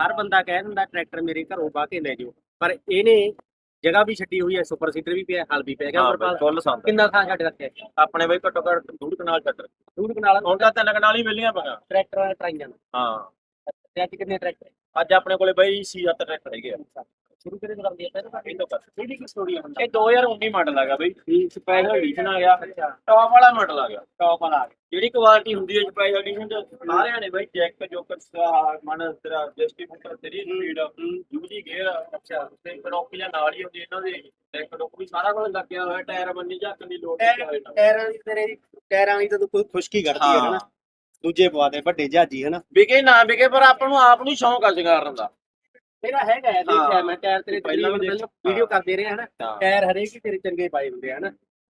ਹਰ ਬੰਦਾ ਕਹਿ ਦਿੰਦਾ ਟਰੈਕਟਰ ਮੇਰੇ ਘਰੋਂ ਬਾਹ ਕੇ ਲੈ ਜਾਓ। ਪਰ ਇਹਨੇ ਜਗ੍ਹਾ ਵੀ ਛੱਡੀ ਹੋਈ ਹੈ ਸੁਪਰ ਸੀਟਰ ਵੀ ਪਿਆ ਹਲ ਵੀ ਪਿਆ ਗਿਆ ਪਰ ਫੁੱਲ ਸੰਦ ਕਿੰਨਾ ਥਾਂ ਛੱਡ ਰੱਖਿਆ? ਆਪਣੇ ਬਈ ਘੱਟੋ ਘੱਟ ਦੂਰ ਕਨਾਲ ਚੱਕਰ ਦੂਰ ਕਨਾਲ ਹੁਣ ਤਾਂ ਤਿੰਨ ਕਨਾਲ ਹੀ ਮਿਲੀਆਂ ਪਈਆਂ। ਟਰੈਕਟਰ ਟਰਾਈਆਂ ਹਾਂ। ਤੇ ਅੱਜ ਕਿੰਨੇ ਟਰੈਕਟਰ? ਅੱਜ ਆਪਣੇ ਕੋਲੇ ਬਈ ਸੀ ਸੱਤ ਟਰੈਕਟਰ ਹੈਗੇ ਆ। ਸ਼ੁਰੂ ਕਰੇ ਤਾਂ ਕਰਦੇ ਆ ਪਹਿਲਾਂ ਇਹ ਤੋਂ ਕਰ ਇਹਦੀ ਕੀ ਸਟੋਰੀ ਹੈ ਇਹ 2019 ਮਾਡਲ ਹੈਗਾ ਬਈ। ਸਪੈਸ਼ਲ ਐਡੀਸ਼ਨ ਆ ਗਿਆ। ਟੌਪ ਵਾਲਾ ਮਾਡਲ ਆ ਗਿਆ। ਟੌਪ ਵਾਲਾ। ਜਿਹੜੀ ਕੁਆਲਿਟੀ ਹੁੰਦੀ ਹੈ ਸਪੈਸ਼ਲ ਐਡੀਸ਼ਨ ਚ ਸਾਰਿਆਂ ਨੇ ਬਈ ਜੈਕ ਜੋਕਰ ਮਨ ਤੇਰਾ ਜਸਟੀਬਿਊਟਰ ਤੇਰੀ ਸਪੀਡ ਯੂਜੀ ਗੇਅਰ ਅੱਛਾ। ਤੇ ਕਨੋਪੀ ਜਾਂ ਨਾਲ ਹੀ ਹੁੰਦੀ ਇਹਨਾਂ ਦੇ। ਜੈਕ ਡੋਕ ਵੀ ਸਾਰਾ ਕੁਝ ਲੱਗਿਆ ਹੋਇਆ। ਟਾਇਰ ਬੰਨੀ ਝੱਕਣ ਦੀ ਲੋੜ ਨਹੀਂ ਟਾਇਰ- ਦੀ ਤੇਰੇ ਟਾਇਰਾਂ ਦੀ ਤਾਂ ਕੋਈ ਖੁਸ਼ਕੀ ਕਰਦੀ ਹੈ ਹਾਂ। ਨਾ ਦੂਜੇ ਪਵਾ ਦੇ ਵੱਡੇ ਜਹਾਜੀ ਹੈ ਨਾ ਵਿਕੇ ਨਾ ਵਿਕੇ ਪਰ ਆਪਾਂ ਨੂੰ ਆਪ ਨੂੰ ਸ਼ੌਂਕ ਆ ਸ਼ਿੰਗਾਰਨ ਦਾ। ਤੇਰਾ ਹੈਗਾ ਹੈ ਦੇਖਿਆ ਹਾਂ। ਮੈਂ ਟਾਇਰ ਤੇਰੇ ਪਹਿਲਾਂ ਵੀ। ਵੀਡੀਓ ਕਰਦੇ ਰਹੇ ਹਨਾ? ਹਾਂ। ਟਾਇਰ ਹਰੇਕ ਹੀ ਤੇਰੇ ਚੰਗੇ ਪਾਏ ਹੁੰਦੇ ਆ ਹਨਾ?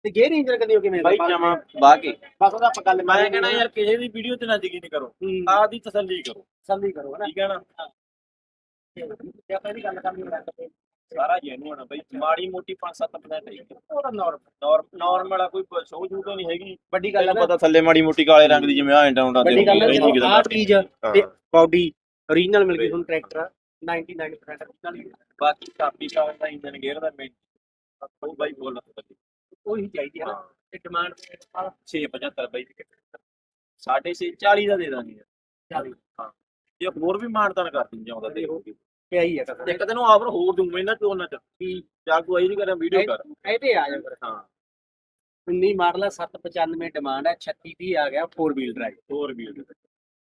ਤੇ ਗੇਅਰ ਇੰਜਨ ਕਦੀ ਕਿਵੇਂ ਬਾਈ ਜਮਾ ਬਾਹ ਕੇ ਬਸ ਉਹਦਾ ਆਪਾਂ ਗੱਲ ਮੈਂ ਕਹਿੰਦਾ ਯਾਰ ਕਿਸੇ ਦੀ ਵੀਡੀਓ ਤੇ ਨਾ ਯਕੀਨ ਕਰੋ। ਆ ਆਪ ਦੀ ਤਸੱਲੀ ਕਰੋ। ਸੰਦੀ ਕਰੋ ਹਨਾ? ਠੀਕ ਹੈ। ਨਾ ਆਪਾਂ ਇਹਦੀ ਗੱਲ ਕਰਨੀ ਤਾਂ ਸਾਰਾ ਜੈਨੂਨ ਆ ਬਈ ਮਾੜੀ ਮੋਟੀ 5-7% ਹੈ। ਉਹਦਾ ਨਾਰਮਲ ਨਾਰਮਲ ਆ ਕੋਈ ਸ਼ੋਅ ਜੂ ਤਾਂ ਨਹੀਂ ਹੈਗੀ। ਵੱਡੀ ਗੱਲ ਹੈ ਪਤਾ ਥੱਲੇ ਮਾੜੀ ਮੋਟੀ ਕਾਲੇ ਰੰਗ ਦੀ ਜਿਵੇਂ ਆ ਇੰਟਾਉਂਦਾ ਵੱਡੀ ਗੱਲ ਹੈ ਆਹ ਚੀਜ਼ ਤੇ ਹਾਂ। ਬਾਡੀ ਓਰੀਜਨਲ ਮਿਲ ਗਈ ਤੁਹਾਨੂੰ ਟਰੈਕਟਰ। 99% original ਹੀ ਹੈ। ਬਾਕੀ ਕਾਪੀ ਕਾਰ ਦਾ ਇੰਜਨ ਗੇਅਰ ਦਾ ਮੇਨ ਉਹ ਬਾਈ ਬੋਲ ਉਹੀ ਚਾਹੀਦੀ ਹੈ ਨਾ ਤੇ ਡਿਮਾਂਡ 675 ਬਾਈ ਸਾਢੇ ਛੇ 40 ਦਾ ਦੇ ਦਾਂਗੇ ਚਾਲੀ। ਹਾਂ। ਜੇ ਹੋਰ ਵੀ ਮਾਨਤਾਨ ਕਰ ਦਿੰਦੇ ਆਉਂਦਾ ਤੇ ਪਿਆ ਹੀ ਹੈ ਕਸਰ ਇੱਕ ਤੈਨੂੰ ਆਫਰ ਹੋਰ ਦੂੰਗਾ ਇਹਨਾਂ ਚ ਚ। ਕੀ ਚਾਕੂ ਆਈ ਨਹੀਂ ਕਰਾਂ ਵੀਡੀਓ ਕਰ। ਇਹ ਤੇ ਆ ਜਾ ਫਿਰ। ਹਾਂ। 19 ਮਾਡਲ ਹੈ 795 ਡਿਮਾਂਡ ਹੈ 36 ਦੀ ਆ ਗਿਆ 4 ਵੀਲ ਡਰਾਈਵ ਹੋਰ ਵੀ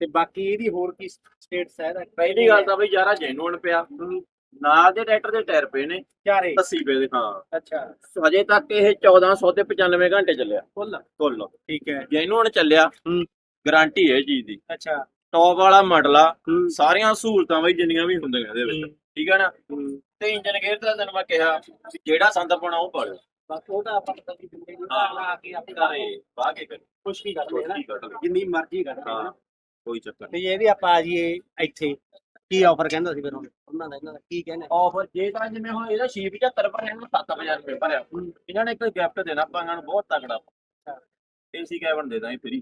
ਤੇ ਬਾਕੀ ਇਹਦੀ ਹੋਰ ਕੀ ਸਟੇਟਸ ਹੈ ਇਹਦਾ? ਪਹਿਲੀ ਗੱਲ ਤਾਂ ਬਈ ਯਾਰਾ ਜੈਨੂਨ ਪਿਆ। ਨਾਲ ਦੇ ਟਰੈਕਟਰ ਦੇ ਟਾਇਰ ਪਏ ਨੇ। ਚਾਰੇ? 80 ਪਏ ਦੇ ਹਾਂ। ਅੱਛਾ। ਹਜੇ ਤੱਕ ਇਹ 1400 ਤੇ 95 ਘੰਟੇ ਚੱਲਿਆ। ਫੁੱਲ। ਕੁੱਲ ਠੀਕ ਹੈ। ਜੈਨੂਨ ਚੱਲਿਆ। ਗਾਰੰਟੀ ਹੈ ਚੀਜ਼ ਦੀ। ਅੱਛਾ। ਟੌਪ ਵਾਲਾ ਮਾਡਲ ਆ ਸਾਰੀਆਂ ਸਹੂਲਤਾਂ ਬਈ ਜਿੰਨੀਆਂ ਵੀ ਹੁੰਦੀਆਂ ਇਹਦੇ ਵਿੱਚ। ਠੀਕ ਹੈ ਨਾ? ਤੇ ਇੰਜਨ ਗੇਅਰ ਦਾ ਤੈਨੂੰ ਮੈਂ ਕਿਹਾ ਜਿਹੜਾ ਸੰਦ ਪਾਉਣਾ ਉਹ ਪਾ ਲਿਓ। ਬਸ ਆਪਾਂ ਤਾਂ ਦਿੰਦੇ ਨਹੀਂ ਹਾਂ। ਲਾ ਕੇ ਆਪਣੇ ਬਾਹ ਕੇ ਕਰੀ ਕੁਛ ਵੀ ਕਰਦੇ ਨਾ। ਕੀ ਕੱਢ ਲਓ। ਜਿੰਨੀ ਮਰਜ਼ੀ ਕਰਦੇ ਹਾਂ। ਕੋਈ ਚੱਕਰ ਤੇ ਇਹਦੇ ਆਪਾਂ ਆ ਜਾਈਏ ਇੱਥੇ ਕੀ ਆਫਰ ਕਹਿੰਦਾ ਸੀ ਫਿਰ ਹੁਣ? ਉਹਨਾਂ ਦਾ ਇਹਨਾਂ ਦਾ ਕੀ ਕਹਿੰਦੇ ਆਫਰ ਜੇ ਤਾਂ ਜਿਵੇਂ ਹੁਣ ਇਹਦਾ 675 ਭਰਿਆ ਇਹਨੂੰ 7000 ਰੁਪਏ ਭਰਿਆ ਇਹਨਾਂ ਨੇ ਇੱਕ ਗਿਫਟ ਦੇਣਾ ਆਪਾਂ ਇਹਨਾਂ ਨੂੰ ਬਹੁਤ ਤਕੜਾ। ਏਸੀ ਕੈਬਨ ਦੇ ਦਾਂਗੇ ਫ੍ਰੀ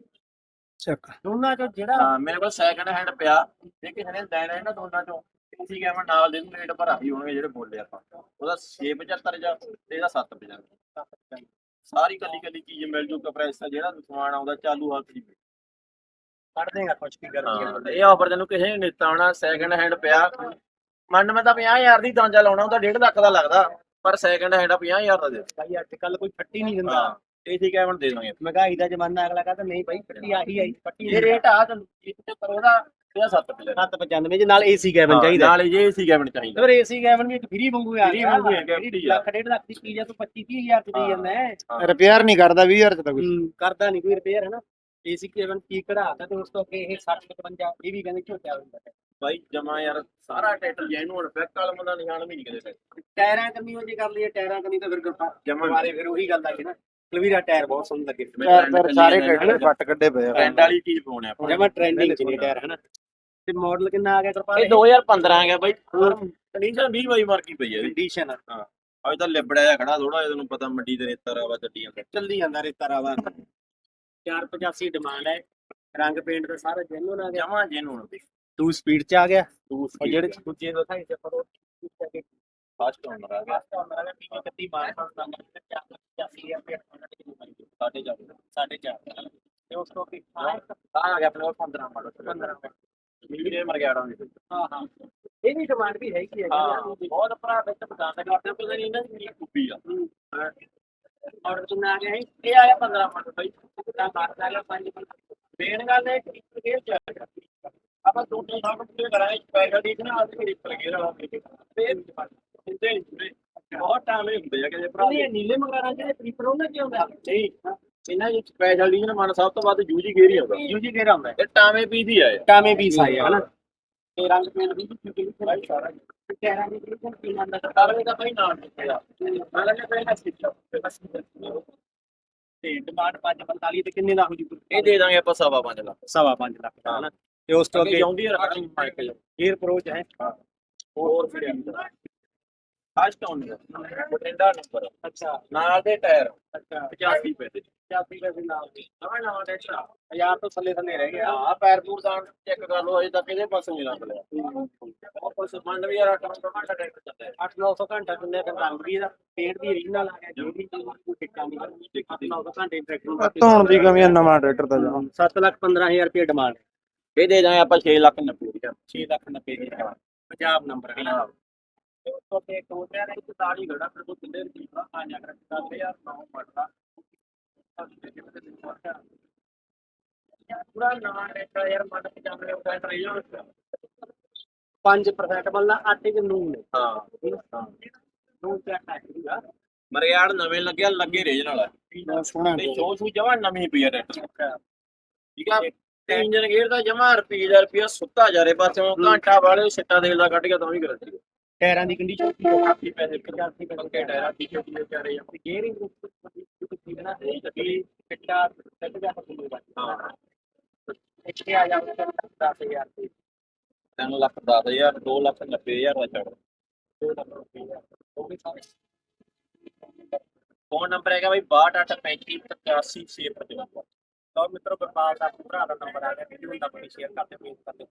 ਚੱਕ। ਦੋਨਾਂ ਚੋਂ ਜਿਹੜਾ ਹਾਂ ਮੇਰੇ ਕੋਲ ਸੈਕੰਡ ਹੈਂਡ ਪਿਆ। ਜੇ ਕਿਸੇ ਨੇ ਲੈਣਾ ਹੈ ਨਾ ਦੋਨਾਂ ਚੋਂ ਏਸੀ ਕੈਬਨ ਨਾਲ ਦੇ ਨੂੰ ਰੇਟ ਭਰਾ ਹੀ ਹੋਣਗੇ ਜਿਹੜੇ ਬੋਲੇ ਆਪਾਂ। ਉਹਦਾ 675 ਜਾਂ ਤੇ ਇਹਦਾ 775 ਸਾਰੀ ਕੱਲੀ ਕੱਲੀ ਚੀਜ਼ ਮਿਲ ਜੂ ਕੰਪਰੈਸਰ ਜਿਹੜਾ ਸਮਾਨ ਆਉਂਦਾ ਚਾਲੂ ਹਾਲਤ ਦੀ ਕੱਢ ਦੇਗਾ ਕੁਛ ਕੀ ਕਰਦੀ ਹਾਂ ਇਹ ਆਫਰ ਤੈਨੂੰ ਕਿਸੇ ਨੇ ਦਿੱਤਾ ਹੋਣਾ ਸੈਕੰਡ ਹੈਂਡ ਪਿਆ। ਮੰਨ ਮੈਂ ਤਾਂ 50000 ਦੀ ਦਾਂਜਾ ਲਾਉਣਾ ਉਹਦਾ 1.5 ਲੱਖ ਦਾ ਲੱਗਦਾ ਪਰ ਸੈਕੰਡ ਹੈਂਡ 50000 ਦਾ ਦੇ ਭਾਈ ਅੱਜ ਕੱਲ ਕੋਈ ਫੱਟੀ ਨਹੀਂ ਦਿੰਦਾ। ਹਾਂ ਏਸੀ ਕੈਬਨ ਦੇ ਦਾਂਗੇ। ਮਹਿੰਗਾਈ ਦਾ ਜ਼ਮਾਨਾ ਅਗਲਾ ਕਹਿੰਦਾ ਨਹੀਂ ਭਾਈ ਫੱਟੀ ਆਹੀ ਆਈ ਫੱਟੀ ਇਹ ਰੇਟ ਆ ਤੈਨੂੰ ਇੱਕ ਪਰ ਉਹਦਾ ਇਹਦਾ 7 ਪਿਲਰ 795 ਜੇ ਨਾਲ ਏਸੀ ਕੈਬਨ ਚਾਹੀਦਾ। ਨਾਲ ਜੇ ਏਸੀ ਕੈਬਨ ਚਾਹੀਦਾ। ਫਿਰ ਏਸੀ ਕੈਬਨ ਵੀ ਇੱਕ ਫ੍ਰੀ ਵਾਂਗੂ ਆ Free ਵਾਂਗੂ ਆ ਗਿਆ, free ਆ। ਲੱਖ ਡੇਢ ਲੱਖ ਦੀ ਚੀਜ਼ ਆ ਤੂੰ 25 30 ਹਜ਼ਾਰ ਚ ਦੇ ਜਾਂਦਾ ਹੈ। ਹਾਂ। ਰਿਪੇਅਰ ਨਹੀਂ ਕਰਦਾ 20000 ਚ ਤਾਂ ਕੋਈ ਹੂੰ, ਕਰਦਾ ਨਹੀਂ ਕੋਈ ਰਿਪੇਅਰ ਹੈ ਨਾ ਏਸੀ ਕੈਬਨ ਕੀ ਕਢਾਤਾ ਤੇ ਉਸ ਤੋਂ ਅੱਗੇ ਇਹ 60 55 ਇਹ ਵੀ ਕਹਿੰਦੇ ਝੋਟਿਆ ਹੁੰਦਾ ਹੈ। ਬਾਈ ਜਮਾ ਯਾਰ ਸਾਰਾ ਟਾਈਟਲ ਜੈਨ ਹੁਣ ਬੈਕ ਕਾਲਮ ਦਾ ਨਿਸ਼ਾਨ ਵੀ ਨਹੀਂ ਕਿਤੇ ਟਾਇਰਾਂ ਕੰਨੀ ਉਹ ਜੇ ਕਰ ਲਈਏ ਟਾਇਰਾਂ ਕੰਨੀ ਤਾਂ ਫਿਰ ਗੱਪਾ ਜਮਾਂ ਵੀ। ਦੁਬਾਰੇ ਫਿਰ ਉਹੀ ਗੱਲ ਆ ਕਿ ਨਾ। ਕਲਵੀਰਾ ਟਾਇਰ ਬਹੁਤ ਸੋਹਣੇ ਲੱਗੇ। ਟਾਇਰ ਟਾਇਰ ਸਾਰੇ ਟਰੈਕਟਰ ਵੱਟ ਕੱਢੇ ਪਏ ਆ। ਟ੍ਰੈਂਡ ਵਾਲੀ ਚੀਜ਼ ਪਾਉਣੇ ਆਪਾਂ। ਜਮਾ ਟ੍ਰੈਂਡਿੰਗ ਚ ਨੇ ਟਾਇਰ ਹੈ ਨਾ ਤੇ ਮਾਡਲ ਕਿੰਨਾ ਆ ਗਿਆ ਕਿਰਪਾਲ ਇਹ 2015 ਆ ਗਿਆ ਬਾਈ। ਕੰਡੀਸ਼ਨ 20 ਬਾਈ ਮਾਰਕੀ ਪਈ ਹੈ। ਕੰਡੀਸ਼ਨ ਅਜੇ ਤਾਂ ਲਿਬੜਿਆ ਖੜਾ ਥੋੜਾ ਜਿਹਾ ਪਤਾ ਮੰਡੀ ਦੇ ਰੇਤਾ ਰਾਵਾ ਚੱਲੀ ਜਾਂਦਾ। ਚੱਲਦੀ ਜਾਂਦਾ ਰੇਤਾ ਰਾਵਾ। 485 ਡਿਮਾਂਡ ਹੈ। ਰੰਗ ਪੇਂਟ ਦਾ ਸਾਰਾ ਜੈਨੂਨ ਆ ਗਿਆ ਜਮਾ ਜੈਨ ਹੁਣ ਦੀ ਟੂ ਸਪੀਡ ਚ ਆ ਗਿਆ? ਤੂੰ ਜਿਹੜੇ ਦੂਜੇ ਦਾ ਸਾਈਜ਼ ਆਪਾਂ ਉਹ ਫਾਸਟ ਓਨਰ ਆ ਗਿਆ। ਕੱਤੀ ਮਾਰ ਸਕਦਾ ਚਾਸੀ ਰੁਪਏ ਸਾਡੇ ਜਾ ਸਾਢੇ ਚਾਰ ਤੇ ਉਸ ਤੋਂ ਕੀ ਆ ਆ ਗਿਆ ਆਪਣੇ ਕੋਲ 15 ਮਾਡਲ 15 ਮਿਲ ਜੇ ਮਰ ਗਿਆ ਡਾ ਹਾਂ ਹਾਂ। ਇਹ ਵੀ ਡਿਮਾਂਡ ਵੀ ਹੈਗੀ ਹੈ ਬਹੁਤ ਭਰਾ ਵਿੱਚ ਪਸੰਦ ਕਰਦੇ ਪਤਾ ਨਹੀਂ ਇਹਨਾਂ ਦੀ ਕੀ ਖੂਬੀ ਆ। ਆਰਡਰ ਕਿੰਨਾ ਆ ਗਿਆ ਹੈ ਇਹ ਆਇਆ 15 ਮਿੰਟ ਬਈ। ਕਿੰਨਾ ਮਾਰਦਾ ਆ ਗਿਆ 5 ਮਿੰਟ। ਮੇਨ ਗੱਲ ਇਹ ਕਿ ਕਲੀਅਰ ਚੱਲ ਆਪਾਂ ਦੋ ਤਿੰਨ ਸਾਲ ਕਲੀਅਰ ਕਰਾਂਗੇ ਸਪੈਸ਼ਲ ਦੀ ਨਾ ਅੱਜ ਵੀ ਗੇਅਰ ਵਾਲਾ ਫੇਰ ਇੰਦੇ ਨਹੀਂ ਬਹੁਤ ਟਾਈਮ ਹੁੰਦੇ ਆ ਕਿ ਭਰਾ ਇਹ ਨੀਲੇ ਮਗਰਾਂ ਜਿਹੜੇ ਪ੍ਰੀਪਰ ਉਹਨਾਂ ਕੀ ਹੁੰਦਾ? ਨਹੀਂ ਇਹਨਾਂ ਦੀ ਸਪੈਸ਼ਲ ਦੀ ਨਾ ਮਨ ਸਭ ਤੋਂ ਵੱਧ ਯੂਜੀ ਗੇਅਰ ਹੀ ਆਉਂਦਾ। ਯੂਜੀ ਗੇਰਾ ਹੁੰਦਾ ਇਹ ਟਾਵੇਂ ਪੀ ਦੀ ਆ। ਟਾਵੇਂ ਪੀਸ ਆਏ ਹਨਾ? ਤੇ ਰੰਗ ਪੇਂਟ ਵੀ ਕਿਉਂਕਿ ਸਾਰਾ ਸਾਰਾ ਚਿਹਰਾ ਬਿਲਕੁਲ ਪੀਣਾ ਦਾ ਕਾਰਵੇ ਦਾ ਭਾਈ ਨਾਮ ਦਿੱਤਾ ਨਾਲੇ ਨੇ ਪਹਿਲਾਂ ਸਿੱਖਿਆ ਤੇ ਡਿਮਾਂਡ 545 ਤੇ ਕਿੰਨੇ ਦਾ ਹੋ ਜੂ? ਇਹ ਦੇ ਦਾਂਗੇ ਆਪਾਂ ਸਵਾ ਪੰਜ ਲੱਖ। ਸਵਾ 5 ਲੱਖ ਦਾ ਹਨਾ? ਤੇ ਉਸ ਤੋਂ ਅੱਗੇ ਅੱਗੇ ਜਾਉਂਦੀ ਰੱਖਣੀ। ਮਾਈਕ 에ਅਰ ਪ੍ਰੋ ਚ ਹੈ। ਹੋਰ ਫਿਰ ਫਾਸਟ ਆਉਂਦਾ ਬਟਿੰਡਾ ਨੰਬਰ ਅੱਛਾ। ਨਾਲ ਦੇ ਟਾਇਰ। ਅੱਛਾ। 85 ਪੈਸੇ ਚਾਬੀ ਪੈਸੇ ਨਾਲ ਦੀ। ਨਵਾਂ ਨਵਾਂ ਆ ਹਜ਼ਾਰ ਤੋਂ ਥੱਲੇ ਥੱਲੇ ਰਹਿ ਗਿਆ। ਹਾਂ ਪੈਰ ਪੂਰ ਦਾ ਚੈੱਕ ਕਰ ਲਓ ਅਜੇ ਤੱਕ ਇਹਦੇ ਪਾਸੋਂ ਨਹੀਂ ਲੰਘ ਲਿਆ। ਉਸ ਮੰਨ ਵੀ ਯਾਰ 8 ਘੰਟਾ ਟਰੈਕਟਰ ਚੱਲਦਾ ਹੈ। 8-900 ਘੰਟਾ ਦਿੰਦੇ ਫਿਰ ਰੰਗ ਵੀ ਇਹਦਾ ਪੇਂਟ ਵੀ ਰੀਜਨਲ ਆ ਗਿਆ ਜੋ ਵੀ ਕੋਈ ਟਿੱਕਾ ਨਹੀਂ। 8-900 ਘੰਟੇ ਟਰੈਕਟਰ ਨੂੰ ਧੋਣ ਦੀ ਕਮੀ ਆ ਨਵਾਂ ਟਰੈਕਟਰ ਦਾ ਜਮਾ 7 ਲੱਖ 15000 ਰੁਪਏ ਡਿਮਾਂਡ ਇਹ ਦੇ ਦਾਂਗੇ ਆਪਾਂ 6 ਲੱਖ 90 ਹਜ਼ਾਰ 6 ਲੱਖ 90 ਹਜ਼ਾਰ ਪੰਜਾਬ ਨੰਬਰ ਹੈ। ਤੇ ਉਸ ਤੋਂ ਤੇ ਦੋ ਹਜ਼ਾਰ ਇੱਕ ਤਾਲੀ ਘੜਾ ਫਿਰ ਕੋ ਕਿੰਨੇ ਦੀ ਆ ਜਾ ਕਰ 10000 ਨੌ ਮੜਦਾ ਪੂਰਾ ਨਵਾਂ ਰੇਟ ਯਾਰ ਮੰਨ ਕੇ ਜਾਂਦੇ ਹੋ ਟਰੈਕਟਰ ਇਹ 5% ਵੱਲਾ ਆਟੇ ਦੇ ਨੂਨ ਨੇ ਹਾਂ। ਨੂਨ ਤੇ ਆਟਾ ਹੈਗਾ ਮਰਿਆੜ ਨਵੇਂ ਲੱਗਿਆ ਲੱਗੇ ਰੇਜ ਨਾਲ। ਸੋਹਣਾ ਤੇ ਸ਼ੋ ਸ਼ੂ ਜਮਾ ਨਵੀਂ ਪਈ ਆ ਟਰੈਕਟਰ ਠੀਕ ਆ? ਤੇ ਇੰਜਨ ਗੇਅਰ ਦਾ ਜਮਾ ਰੁਪਏ ਦਾ ਰੁਪਿਆ ਸੁੱਤਾ ਜਾ ਰੇ ਪਾਸੋਂ ਘੰਟਾ ਵਾਲੇ ਸਿੱਟਾ ਤੇਲ ਦਾ ਕੱਢ ਗਿਆ ਤਾਂ ਵੀ ਗਰੰਟੀ ਟਾਇਰਾਂ ਦੀ ਕੰਡੀਸ਼ਨ ਕਾਫੀ ਪੈਸੇ ਪੱਕੇ ਪੱਕੇ ਟਾਇਰਾਂ ਦੀ ਛੋਟੀ ਜਿਹੀ ਚਾਰੇ ਆ ਗੇਅਰਿੰਗ ਠੀਕ ਨਾ ਇਹ ਤੇ ਕਿੱਟਾ ਸੈੱਟ ਜਾ ਸਕੂਗਾ ਹਾਂ ਇੱਥੇ ਆ ਜਾ 10000 ਰੁਪਏ। 3 ਲੱਖ 10000 2 ਲੱਖ 90000 ਦਾ ਚੜ 2 ਲੱਖ ਫੋਨ ਨੰਬਰ ਹੈਗਾ ਬਈ 6285 85655 ਲਓ ਮਿੱਤਰੋ ਗੁਰਪਾਲ ਦਾ ਭਰਾ ਦਾ ਨੰਬਰ ਆ ਗਿਆ। ਵੀਡੀਓ ਦਾ ਆਪਣੀ ਸ਼ੇਅਰ ਕਰਦੇ ਪਲੀਜ਼ ਕਰਦੇ।